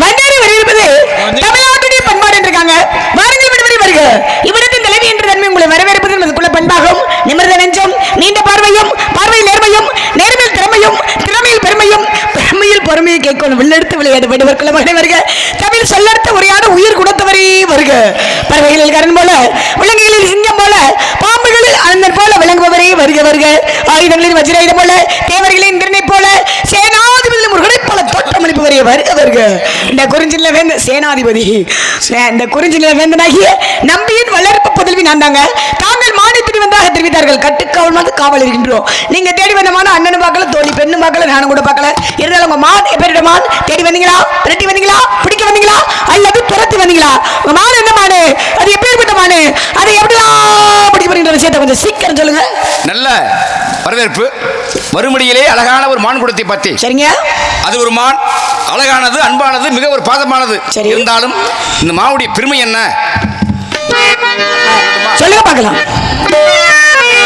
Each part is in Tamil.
மன்னாடி வருகிறது தமிழ்நாட்டுடைய பண்பாடு என்றிருக்காங்க. வாருங்கள் விடுமுறை வருக. இவ்விடத்தின் தலைவி என்ற தன்மை உங்களை வரவேற்பது நமதுக்குள்ள பண்பாகும். நிமிர்ந்த நெஞ்சம் நீண்ட பார்வையும் பார்வையில் நேர்மையும் நேர்மையில் திறமையும் திறமையில் பெருமையும் பெருமையில் பொறுமையை கேட்கணும். வில்லெடுத்து விளையாட வேண்டுவர்க்குள்ள மகனை வருக. தமிழ் சொல்லெடுத்த உரையாட உயிர் கொடுத்தவரே வருக. பறவைகளில் கரண் போல விலங்குகளில் சிங்கம் போல பாம்புகளில் அனந்தன் போல விளங்குபவரே வருக வருக. ஆயுதங்களின் வஜ்ராயுதம் போல தேவர்களின் போல சேனாதிபதி முருகனை பல தோட்டம் அளிப்பவரே வருக வருக இந்த குறிஞ்சில வேந்த சேனாதிபதி. சே- இந்த குறிஞ்சில வேந்தனாகிய நம்பியின் வளர்ப்பு புதல்வி நான் தாங்க. தாங்கள் மானியத்திரி வந்தாக தெரிவித்தார்கள். கட்டுக்காவல் வந்து காவல் இருக்கின்றோம். நீங்க தேடி வந்த மான் அண்ணனும் பார்க்கல தோழி பெண்ணும் பார்க்கல நானும் கூட பார்க்கல. இருந்தாலும் உங்க மான் எப்பேரிட மான்? தேடி வந்தீங்களா? விரட்டி வந்தீங்களா? பிடிக்க வந்தீங்களா? அல்லது துரத்தி வந்தீங்களா? உங்க மான் என்ன மானு? அது எப்பேற்பட்ட மானு? அது எப்படிலாம் போறீங்க விஷயத்தை கொஞ்சம் சீக்கிரம் சொல்லுங்க. நல்ல வரவேற்பு. மறுமொழியிலே அழகான ஒரு மான் குடத்தை பற்றி சரிங்க. அது ஒரு மான் அழகானது அன்பானது மிக ஒரு பாதமானது சரி. இருந்தாலும் இந்த மாவுடைய பெருமை என்ன? சொல்லுங்க பார்க்கலாம். புலிமானிய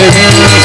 Música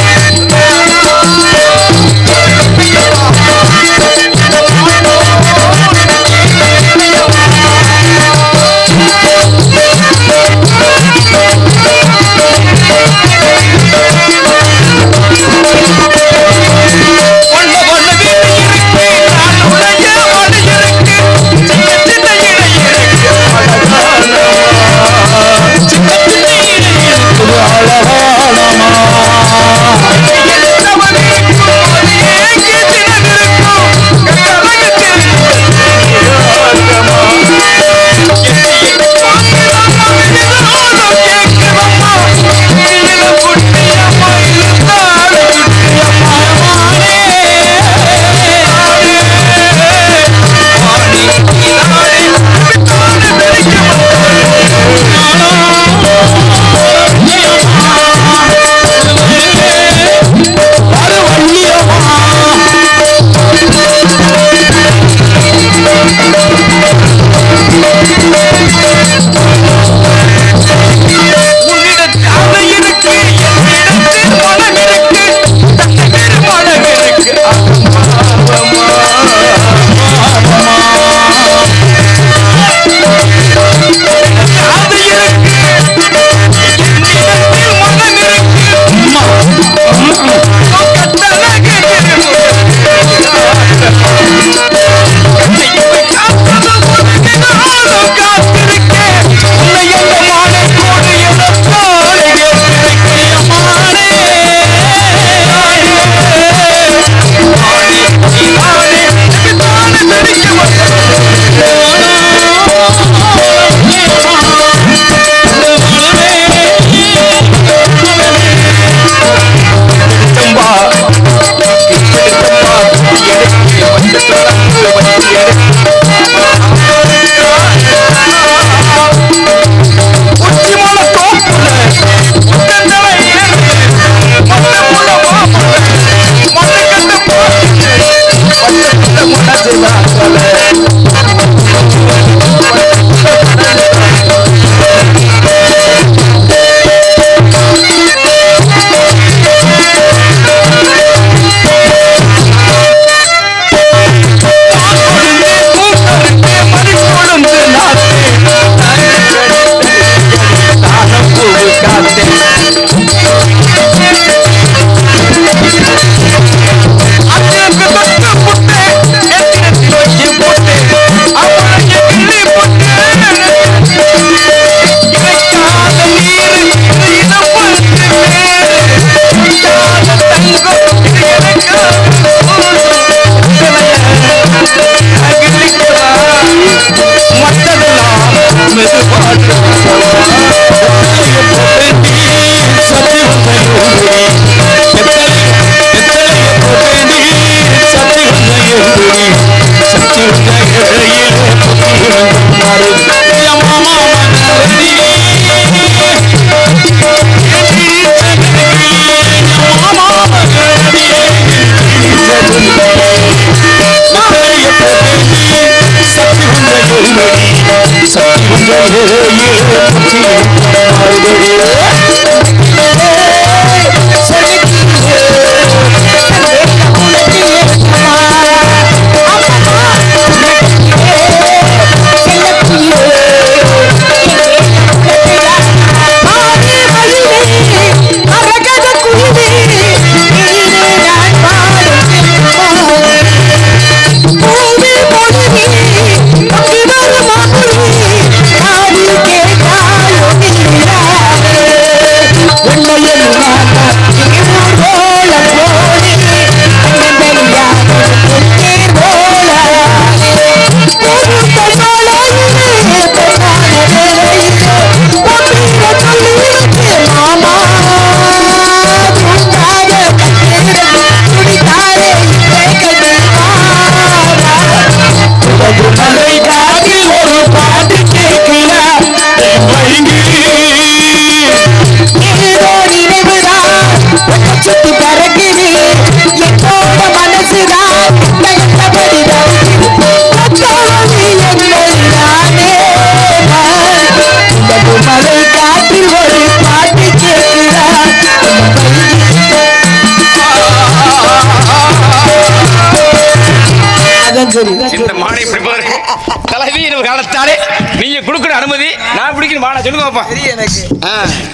நீங்க கொடுக்குற அனுமதி. நான் பிடிக்கணும். மானை சொல்லுங்க பாப்பா எனக்கு.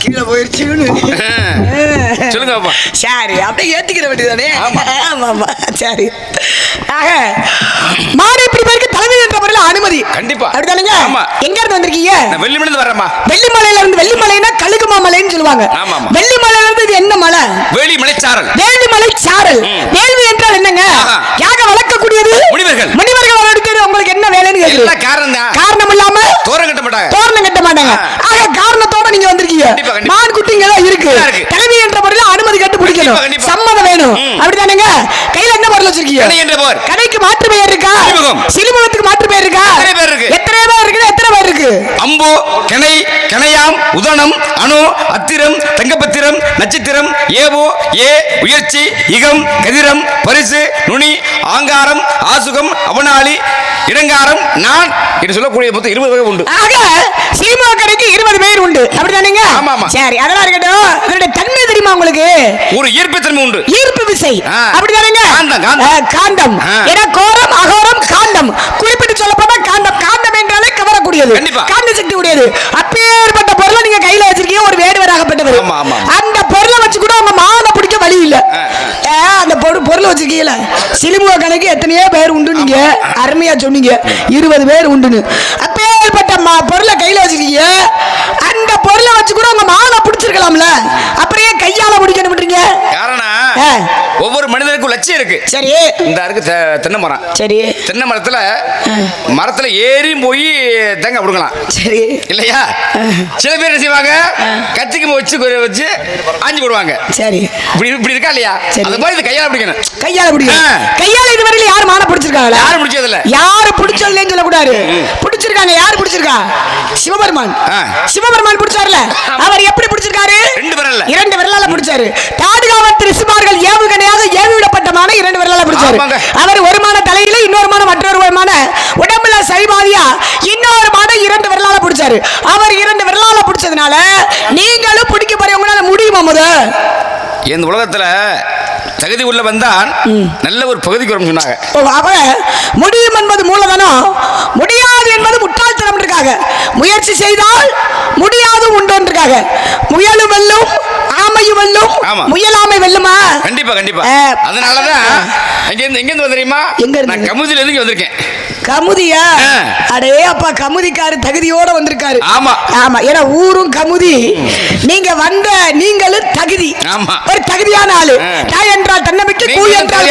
கீழே போயிருச்சுன்னு. சொல்லுங்க பாப்பா சரி அப்படியே ஏத்துக்கிற வேண்டியதானே ஆமா. ஆமா சரி. ஆக மாடு இப்படி பேருக்கு தலைமை என்ற முறையில் அனுமதி. கண்டிப்பா. அப்படிதானுங்க ஆமா. எங்க இருந்து வந்திருக்கீங்க? நான் வெள்ளிமணிந்து வரேம்மா வெள்ளிமலையில இருந்து வெள்ளிமலைன்னா கழுகுமா மலைன்னு சொல்லுவாங்க. ஆமா, ஆமா. வெள்ளிமலையில இருந்து இது என்ன மலை? வேலி மலைச்சாரல் வேலிமலை சாரல். வேள்வி என்றால் என்னங்க. யாக வளர்க்கக்கூடியது முனிவர்கள். முனிவர்கள் வளர்க்கிறது உங்களுக்கு என்ன வேலைன்னு கேக்குது எல்லாம் காரணம் தான் காரணம் இல்லாம தோரம் கட்ட மாட்டாங்க தோரணம் கட்ட மாட்டாங்க ஆ. ஆக காரணத்தோட நீங்க வந்திருக்கீங்க கண்டிப்பா, கண்டிப்பா. மான் குட்டிங்க தான் இருக்கு எல்லாம் இருக்கு. தலைவி என்ற முறையில் அனுமதி கண்டிப்பா. சம்மதம் வேணும். அப்படிதானங்க. கையில என்ன பொருள் வச்சிருக்கீங்க? கடைக்கு மாற்று பெயர் இருக்கா? சிறுமுகம். சிறுமுகத்துக்கு மாற்று பெயர் இருக்கா? எத்தனை பேர் இருக்கு? எத்தனை பேர் இருக்கு எத்தனை பேர் இருக்கு? அம்பு கணை கணையாம் உதனம் அணு அத்திரம் தங்கப்பத்திரம் நட்சத்திரம் ஏவோ ஏ உயர்ச்சி இகம் கதிரம் பரிசு நுனி ஆங்காரம் ஆசுகம் அவனாளி இடங்காரம் நான் என்று சொல்லக்கூடிய மொத்தம் இருபது வகை உண்டு. ஆக சினிமா கடைக்கு இருபது பேர் உண்டு. அப்படிதானங்க ஆமா, ஆமா. சரி அதெல்லாம் இருக்கட்டும். இதனுடைய தன்மை தெரியுமா உங்களுக்கு? ஒரு ஈர்ப்புத்தன்மை உண்டு. ஈர்ப்பு விசை. அப்படிதானங்க காந்தம், காந்தம். ஏன்னா கோரம் அகோரம் காந்தம். குறிப்பிட்டு சொல்ல போனா காந்தம். காந்தம் என்றாலே கவரக்கூடியது. கண்டிப்பா. காந்த சக்தி உடையது அப்பேற்பட்ட பொருளை நீங்க கையில வச்சிருக்கீங்க ஒரு ஆமா. அந்த பொருளை வச்சு கூட உங்க வழி இல்ல அந்த பொருள் வச்சிருக்கீங்கல்ல? சிலிமுக கணக்கு எத்தனையோ பேர் உண்டு நீங்க அருமையா சொன்னீங்க. இருபது பேர் உண்டுன்னு. அப்பேற்பட்ட பொருளை கையில வச்சிருக்கீங்க அந்த பொருளை வச்சு கூட உங்க மாலை பிடிச்சிருக்கலாம்ல. அப்புறம் ஏன் கையால ஆ. ஒவ்வொரு மனிதனுக்கும் லட்சியம் இருக்கு. சரி. இந்த இருக்கு தென்னை மரம் சரி. தென்னை மரத்துல மரத்துல ஏறியும் போய் தேங்காய் கொடுக்கலாம் சரி. இல்லையா? சில பேர் என்ன செய்வாங்க? கத்திக்கு வச்சு வச்சு ஆஞ்சு போடுவாங்க. சரி. இப்படி இப்படி இருக்கா இல்லையா. அது மாதிரி இது கையால பிடிக்கணும். கையால பிடிக்கும் ஆ. கையால இதுவரையில யார் மாலை பிடிச்சிருக்காங்களா? யாரும் பிடிச்சதில்ல? யாரு பிடிச்சதுலன்னு சொல்லக்கூடாது. பிடிச்சிருக்காங்க. யார் பிடிச்சிருக்கா? சிவபெருமான். சிவபெருமான் பிடிச்சார்ல? அவர் எப்படி பிடிச்சிருக்காரு? ரெண்டு விரல்ல. இரண்டு விரலால பிடிச்சாரு. பாதுகாவல் ரிஷிமார்கள் ஏவுகணையாக ஏவிவிடப்பட்டமான இரண்டு விரலால பிடிச்சாரு. அவர் ஒரு மான தலையில இன்னொரு மான மற்றொரு மான உடம்புல சரிபாதியா இன்னொரு மான இரண்டு விரலால பிடிச்சாரு. அவர் இரண்டு விரலால பிடிச்சதுனால நீங்களும் பிடிக்க போறீங்க. உங்களால முடியுமா முத? இந்த உலகத்துல தகுதி உள்ள வந்தான். நல்ல ஒரு பகுதிக்கு வரும்னு சொன்னாங்க. முடியும் என்பது மூலதனம் முடியாது என்பது முட்டாள்தனம் இருக்காங்க. முயற்சி செய்தால் முடியாது உண்டு இருக்காங்க முயலும் வெல்லும் ஆமை ஆமையும் வெல்லும் ஆமா. முயலாமை வெல்லுமா? கண்டிப்பா கண்டிப்பா. அதனாலதான் எங்க இருந்து எங்க இருந்து தெரியுமா எங்க இருந்து? நான் கமுதில இருந்து வந்திருக்கேன். கமுதியா. அடே அப்பா கமுதிக்காரு தகுதியோட வந்திருக்காரு ஆமா. ஆமா ஏன்னா ஊரும் கமுதி நீங்க வந்த நீங்களும் தகுதி. ஒரு தகுதியான ஆளு. தாய் என்றால் தன்னம்பிக்கை கூ என்றால்.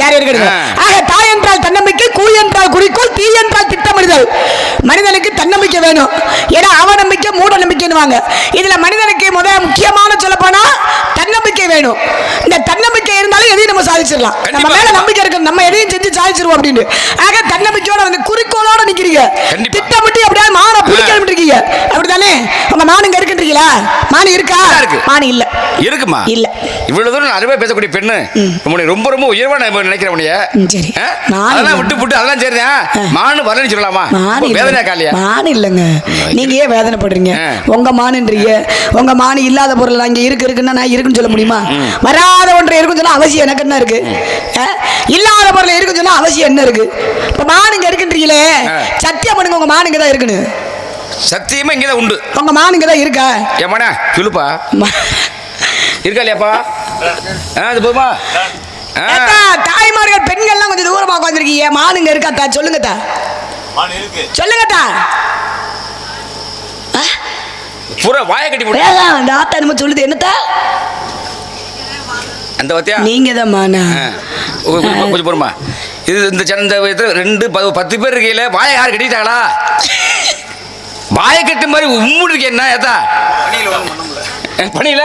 சரி இருக்கட்டும். ஆக தாய் என்றால் தன்னம்பிக்கை கூ என்றால் குறிக்கோள் தீ என்றால் திட்டமிடுதல். மனிதனுக்கு தன்னம்பிக்கை வேணும். ஏன்னா அவநம்பிக்கை மூட நம்பிக்கைன்னுவாங்க இதுல மனிதனுக்கு முத முக்கியமான சொல்ல போனா தன்னம்பிக்கை வேணும். இந்த தன்னம்பிக்கை இருந்தாலும் எதையும் நம்ம சாதிச்சிடலாம். நம்ம. மேல நம்பிக்கை இருக்கு. நம்ம எதையும் செஞ்சு சாதிச்சிருவோம் அப்படின்னு. ஆக தன்னம்பிக்கையோட வந்து குறிக்கோளோட நிக்கிறீங்க. திட்டமிட்டு அப்படியே மான பிடிக்கணும் இருக்கீங்க. அப்படிதானே உங்க மான் இங்க இருக்குன்றீங்களா மான் இருக்கா? இருக்கு. மான் இல்ல. இருக்குமா? இல்ல. இவ்வளவு தூரம் அருமையா பேசக்கூடிய பெண்ணு. ரொம்ப ரொம்ப உயர்வான ம், சரி. அதெல்லாம். விட்டு புட்டு அதெல்லாம் சரிதான் மானு வரலன்னு சொல்லலாமா வேதனையா காலியா? மான் இல்லைங்க. நீங்க ஏன் வேதனைப்படுறீங்க? ஆ. உங்க மானுன்றீங்க. உங்க மான் இல்லாத பொருள் அங்க இருக்கு இருக்குன்னா நான் இருக்குன்னு சொல்ல முடியுமா? வராத ஒன்றை இருக்குன்னு சொன்னா அவசியம் எனக்கு என்ன இருக்கு? இல்லாத பொருள் இருக்குன்னு சொன்னா அவசியம் என்ன இருக்கு? இப்ப மான் இங்க இருக்குன்றீங்களே. சத்தியம் பண்ணுங்க உங்க மான் இங்க தான் இருக்குன்னு. சத்தியமா இங்கதான் உண்டு. உங்க மான் இங்க தான் இருக்கா ஏமாடா சொல்லுப்பா இருக்கா இல்லையாப்பா? ஆ அது போதுமா? தாய்மார்கள் பெண்கள்லாம் கொஞ்சம் தூரமா உட்காந்துருக்கீங்க மானுங்க இருக்காத்தா சொல்லுங்கத்தா. சொல்லுங்கத்தா. பூரா வாயை கட்டி இந்த ஆத்தா என்னமோ சொல்லுது. என்னத்தா? அந்த வாத்தியா? நீங்க தான் மானா கொஞ்சம் பொறுமா இது இந்த இந்த ரெண்டு ப- பத்து பேர் இருக்கையில வாயை யார் கட்டிட்டாங்களா வாயை கட்டு மாதிரி உம்முன்னு இருக்கே என்ன ஏத்தா பணியில?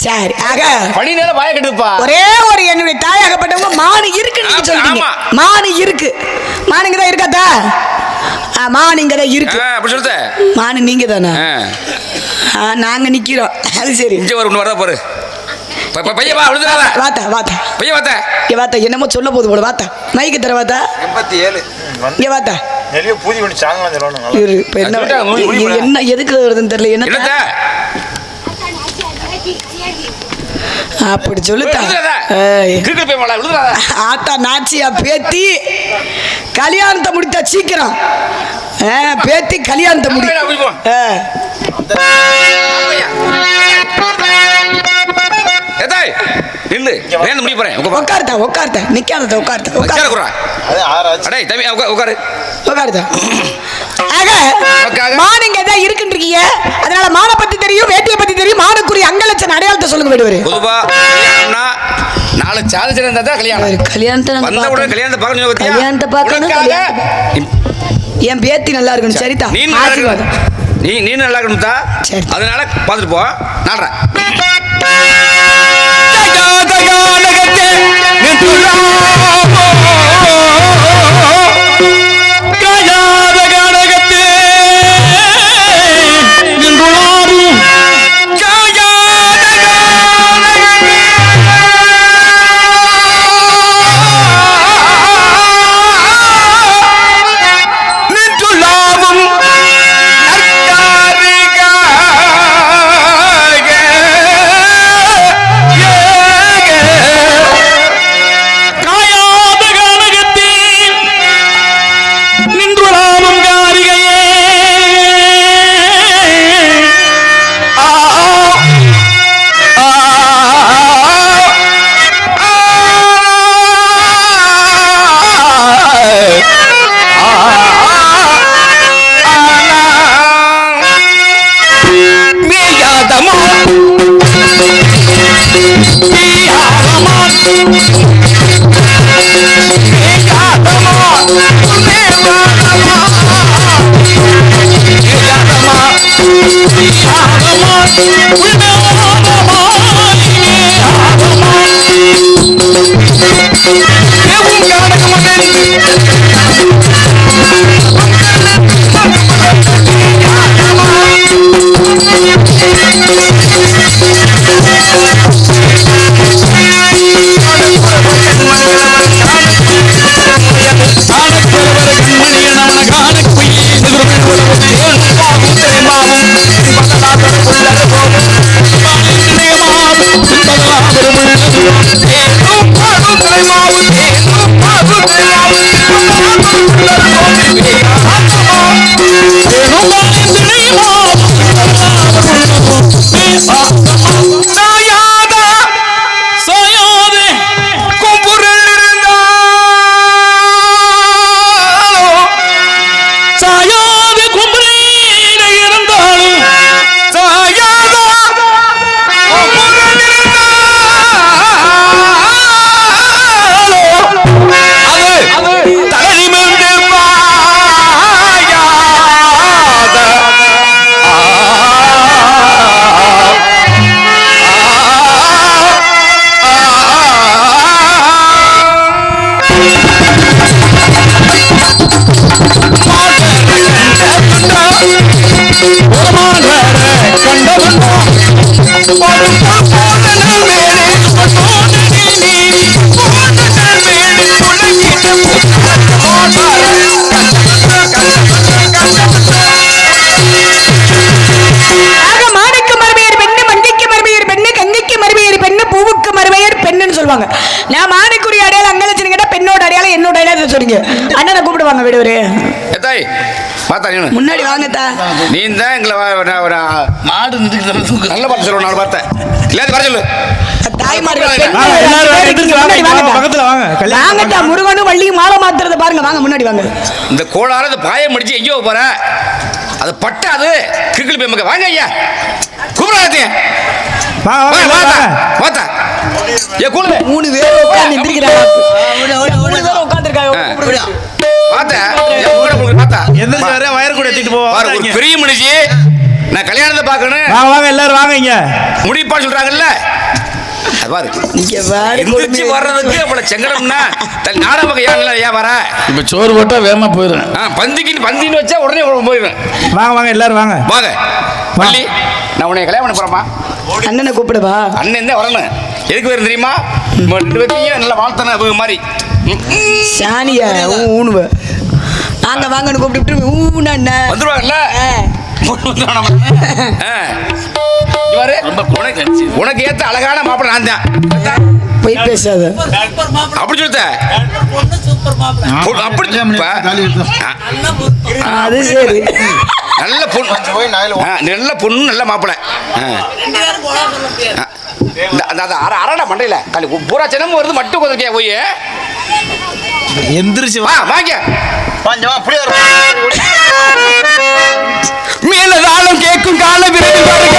சரி ஆக. பணியில வாயை கட்டுப்பா. ஒரே ஒரு என்னுடைய தாயாகப்பட்டவங்க மானு இருக்குன்னு நீங்க ஆமா. மானு இருக்கு. மானுங்க தான் இருக்காத்தா? ஆ, மான் இங்க தான் இருக்கு அப்படி சொல்லுத. மானு நீங்க தானே நாங்க நிக்கிறோம். அது சரி. இங்க வர ஒன்று வரதா பாரு. பையன் வா விழுந்துடாத வாத்தா வாத்தா பையன் வாத்த. இங்க வாத்தா என்னமோ சொல்ல போது போல. வாத்தா மைக்கு தர வாத்தா. எண்பத்தி ஏழு இங்க. என்ன எதுக்கு வருதுன்னு தெரியல. என்ன என்னத்த அப்படி விழுந்துடாத. ஆத்தா நாச்சியா பேத்தி கல்யாணத்தை முடித்தா சீக்கிரம். பேத்தி கல்யாணத்தை முடி நில்லு. வேணும் முடிய போறேன். உட்காருத்தா உட்காருத்தா நிக்காதத்த உட்காருத்தா உட்கார. குறா அடே தம்பி உட்கா- உட்காரு. உட்காருத்தா ஆக உக்காக. மானுங்க தான் இருக்குன்றீங்க அதனால மானை பத்தி தெரியும் வேட்டியை பத்தி தெரியும் மானுக்குரிய அங்கலட்சண அடையாளத்தை சொல்லுங்க விடுவாரு பொதுவா நாலு சாதிச்சு இருந்தா தான் கல்யாணம். கல்யாணத்தை வந்த உடனே. கல்யாணத்தை பார்க்கணும்? கல்யாணத்தை பார்க்கணும், என் பேத்தி நல்லா இருக்கணும் சரிதா? நீ. நீ நீ நல்லா இருக்கணும். அதனால பார்த்துட்டு போ. நாடுறேன் ಜಗಗಾನ மேயாதமா மேயாதமா தாய சொல்லுவாங்க. நான் மானுக்குரிய அடையாளம் அங்கலட்சணம் கேட்டா பெண்ணோட அடையாளம் என்னோட அடையாளம் சொல்றீங்க. அண்ணனை கூப்பிடுவாங்க விடுவரு ஏத்தாய் பார்த்தா முன்னாடி வாங்கத்தா நீ தான் எங்களை மாடு நல்ல பார்த்து சொல்லுவோம் நான் பார்த்தேன் இல்லாத வர சொல்லு. முருகனும் வள்ளியும் மாலை மாத்துறத பாருங்க. வாங்க முன்னாடி வாங்க. இந்த கோளாறு இந்த பாயம் முடிச்சு எங்கேயோ போற. அது பட்டாது. கிரிக்கெட் பேமக்க வாங்க ஐயா. கூப்பிடாதீங்க வாங்க வாங்க வாங்க வாங்க வாத்தா ஏ மூணு பேர் உட்கார்ந்து எந்திரிக்கிறாங்க. மூணு பேர் உட்கார்ந்துருக்காங்க. வாத்தா வாத்தா. எந்திரிச்சு வர வயர் கூட எடுத்துட்டு போ பாரு ஒரு பெரிய மனுஷி. நான் கல்யாணத்தை பார்க்கணும் வாங்க வாங்க எல்லாரும் வாங்க இங்க. முடிப்பா சொல்றாங்கல்ல? அது பாரு. இங்க பாரு எந்திரிச்சு வர்றதுக்கு அவ்வளவு செங்கடம்னா தன் நாடக ஏன் ஏன் வர? இப்ப சோறு போட்டா வேகமா போயிடுறேன் ஆ, பந்திக்கு பந்தின்னு வச்சா உடனே போயிடுவேன் வாங்க வாங்க எல்லாரும் வாங்க. வாங்க. வள்ளி நான் உன்னை கல்யாணம் பண்ண போறேம்மா அண்ணனை கூப்பிடுவா? அண்ணன் தான் வரணும்? எதுக்கு வரும் தெரியுமா? ரெண்டு பேர்த்தையும் நல்லா வாழ்த்தன அவங்க மாதிரி. சாணியா? ஊனுவ வாங்க வாங்கன்னு கூப்பிட்டு ஊன வந்துருவாங்கல்ல. உனக்கு உனக்கு ஏத்த அழகான மாப்பிள்ளை நான் தான். போய் பேசாத. அப்படி சொல்லுத அப்படி அது சரி. நல்ல பொண்ணு. போய் நல்ல பொண்ணு நல்ல மாப்பிள்ளை. அரடா மண்டையில. காலி பூரா சின்னமும் வருது மட்டும் கொஞ்சம் போய்? எந்திரிச்சு வா. வாங்க. பாஞ்சமா அப்படியே மேலதாளம் கேட்கும் கால விரைவில் வருக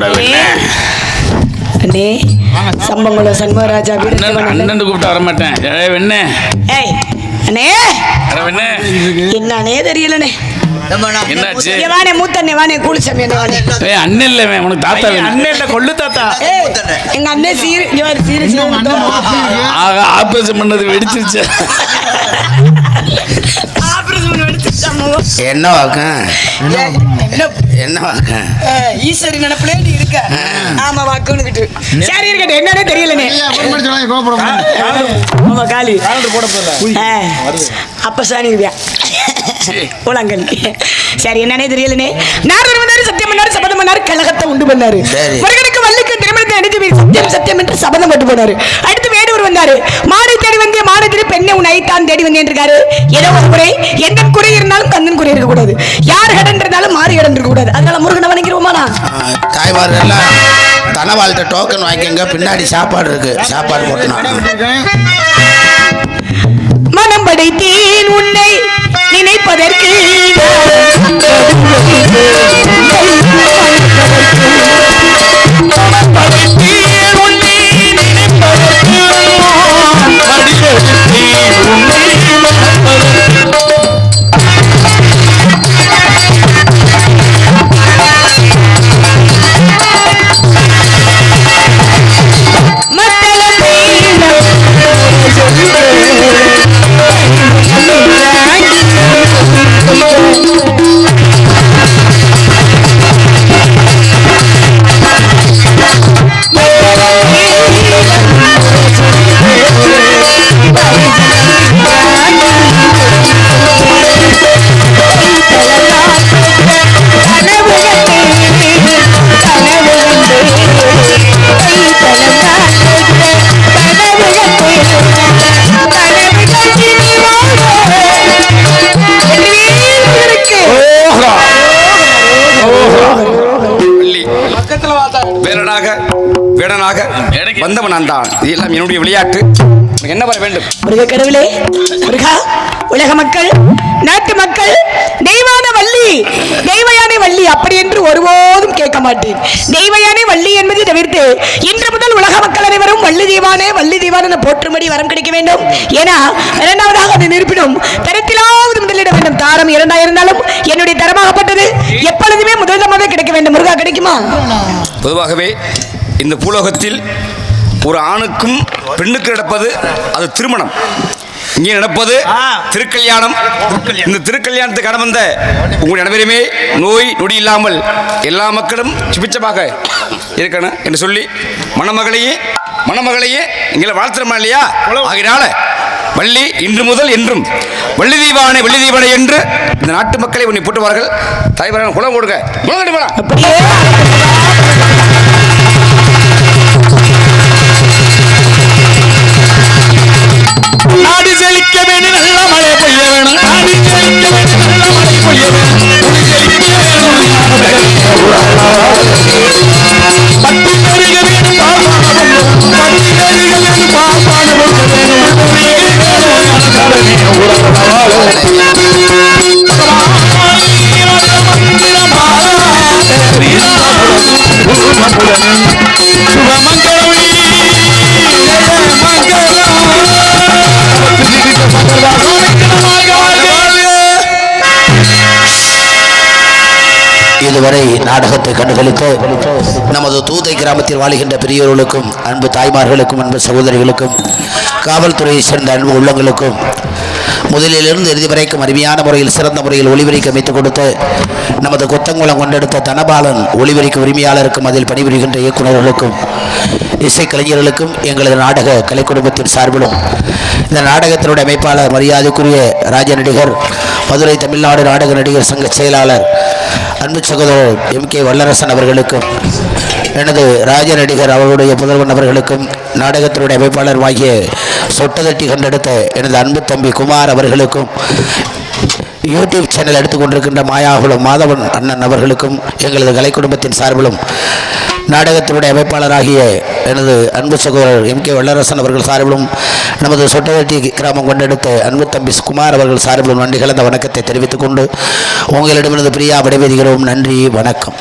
வெண்ணே. அண்ணே. சம்பங்குளம் சண்முகராஜா அண்ணன் அண்ணன் கூப்பிட்டு வர மாட்டேன் வெண்ணே. ஏய் அண்ணே. வெண்ணே. என்னன்னே தெரியலண்ணே. என்னாச்சு? இங்க வானே மூத்தண்ணே வானே கூலிச்சாமி அண்ணே வானே ஏய் அண்ணன் இல்லை உனக்கு தாத்தா அண்ணன் இல்ல கொள்ளு தாத்தா. ஏய் எங்க அண்ணே சீரு இங்க வாரு சீரு சீரு ஆக ஆபரேஷன் பண்ணது வெடிச்சிருச்சு. என்ன வாக்கம் ஏய், என்ன என்ன வாக்கம் ஏய், ஈஸ்வரி நினைப்புலே நீ இருக்க. ஆமா வாக்குன்னுக்கிட்டு. சரி இருக்கட்டும். என்னன்னே தெரியலண்ணே. ஆமா காலி. அப்ப சாணி உலங்கல் சரி. என்னன்னே தெரியலனே நாரதர் வந்தாரு சத்தியம் பண்ணாரு சபதம் பண்ணாரு கழகத்தை உண்டு பண்ணாரு. சரி. முருகனுக்கு வள்ளிக்கு திருமணத்தை அணிஞ்சு சத்தியம் சத்தியம் என்று சபதம் பட்டு போனாரு. வந்தாரு. மானை தேடி வந்தே மானை தேடி பெண்ணை உன் ஐத்தான் தேடி வந்தேன் இருக்காரு ஏதோ ஒரு குறை எந்த குறை இருந்தாலும் கண்ணன் குறை இருக்க கூடாது யார் கடன் இருந்தாலும் மாறு கடன் இருக்க கூடாது அதனால முருகனை வணங்கிடுவோமாண்ணா தாய்மார்கள் தனவாழ்கிட்ட டோக்கன் வாங்கிக்கங்க. பின்னாடி சாப்பாடு இருக்கு. சாப்பாடு போட்டணும் மனம் படைத்தேன் உன்னை நினைப்பதற்கு. வந்தவன் நான் தான். இது எல்லாம் என்னுடைய விளையாட்டு. என்ன வர வேண்டும்? முருக கடவுளே முருகா உலக மக்கள் நாட்டு மக்கள் தெய்வான வள்ளி தெய்வயானை வள்ளி அப்படி என்று ஒருபோதும் கேட்க மாட்டேன். தெய்வயானை வள்ளி என்பதை தவிர்த்து இன்று முதல் உலக மக்கள் அனைவரும் வள்ளி தெய்வானே வள்ளி தெய்வான என போற்றும்படி வரம் கிடைக்க வேண்டும். ஏன்னா இரண்டாவதாக அதை நிரூபிடும் தரத்திலாவது முதலிட வேண்டும். தாரம் இரண்டாக இருந்தாலும் என்னுடைய தரமாகப்பட்டது. எப்பொழுதுமே முதலிடமாகவே கிடைக்க வேண்டும். முருகா கிடைக்குமா? பொதுவாகவே இந்த பூலோகத்தில் ஒரு ஆணுக்கும் பெண்ணுக்கு நடப்பது அது திருமணம். இங்கே நடப்பது திருக்கல்யாணம். இந்த திருக்கல்யாணத்துக்கு கடன் வந்த உங்கள் அனைவருமே நோய் நொடி இல்லாமல் எல்லா மக்களும் சுபிச்சமாக இருக்கணும் என்று சொல்லி மணமகளையே மணமகளையே எங்களை வாழ்த்துறமா இல்லையா? ஆகினால வள்ளி இன்று முதல் என்றும் வள்ளி தீபாவனை வள்ளி தீபாவனை என்று இந்த நாட்டு மக்களை உன்னை போட்டுவார்கள். தலைவரான குளம் கொடுங்க. குளம் நாடு செழிக்க வேண்டி நல்ல மழை பெய்ய வேணும் நாடு செழிக்க வேண்டி நல்ல மழை பெய்ய வேணும் நாடகத்தை கண்டுகளித்து நமது தூதை கிராமத்தில் வாழ்கின்ற பெரியோர்களுக்கும் அன்பு தாய்மார்களுக்கும் அன்பு சகோதரிகளுக்கும் காவல்துறையை சேர்ந்த அன்பு உள்ளங்களுக்கும் முதலிலிருந்து இறுதி வரைக்கும் அருமையான முறையில் சிறந்த முறையில் ஒளிபரிக்க அமைத்துக் கொடுத்து நமது கொத்தங்குளம் கொண்டெடுத்த தனபாலன் ஒளிபரிக்க உரிமையாளருக்கும் அதில் பணிபுரிகின்ற இயக்குநர்களுக்கும் இசைக்கலைஞர்களுக்கும் எங்களது நாடக கலை குடும்பத்தின் சார்பிலும் இந்த நாடகத்தினுடைய அமைப்பாளர் மரியாதைக்குரிய ராஜ நடிகர் மதுரை தமிழ்நாடு நாடக நடிகர் சங்க செயலாளர் அன்பு சகோதரர் எம் கே வல்லரசன் அவர்களுக்கும் எனது ராஜ நடிகர் அவர்களுடைய புதல்வன் அவர்களுக்கும் நாடகத்தினுடைய அமைப்பாளர் ஆகிய சொட்டதட்டி கண்டெடுத்த எனது அன்பு தம்பி குமார் அவர்களுக்கும் யூடியூப் சேனல் எடுத்துக்கொண்டிருக்கின்ற மாயாகுலம் மாதவன் அண்ணன் அவர்களுக்கும் எங்களது கலை குடும்பத்தின் சார்பிலும் நாடகத்தினுடைய அமைப்பாளராகிய எனது அன்பு சகோதரர் எம் கே வல்லரசன் அவர்கள் சார்பிலும் நமது சொட்டவட்டி கிராமம் கொண்டெடுத்த அன்பு தம்பி குமார் அவர்கள் சார்பிலும் நன்றி கலந்த வணக்கத்தை தெரிவித்துக் கொண்டு உங்களிடமிருந்து பிரியா விடைபெறுகிறோம். நன்றி வணக்கம்.